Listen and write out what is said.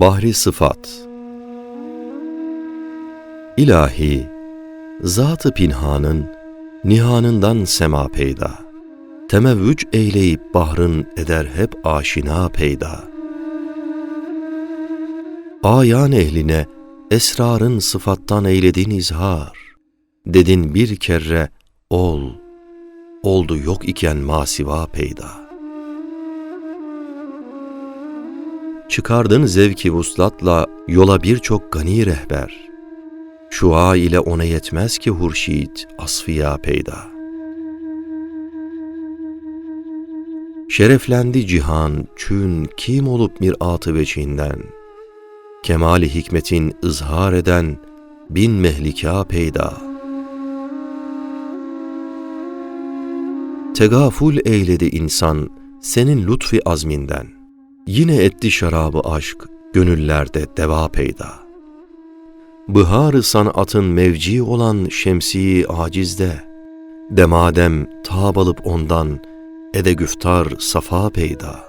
Bahri Sıfat İlahi, Zat-ı Pinhanın, nihanından sema peyda. Temevvüc eyleyip bahrın eder hep aşina peyda. Ayan ehline esrarın sıfattan eyledin izhar. Dedin bir kere ol, oldu yok iken masiva peyda. Çıkardın zevki vuslatla yola birçok gani rehber. Şua ile ona yetmez ki hurşit asfiya peyda. Şereflendi cihan çün kim olup mirat-ı veçinden. Kemali hikmetin ızhar eden bin mehlika peyda. Tegaful eyledi insan senin lütfi azminden. Yine etti şarabı aşk gönüllerde deva peyda. Bıhar-ı sanatın mevci olan şemsi acizde, demadem tab alıp ondan ede güftar safa peyda.''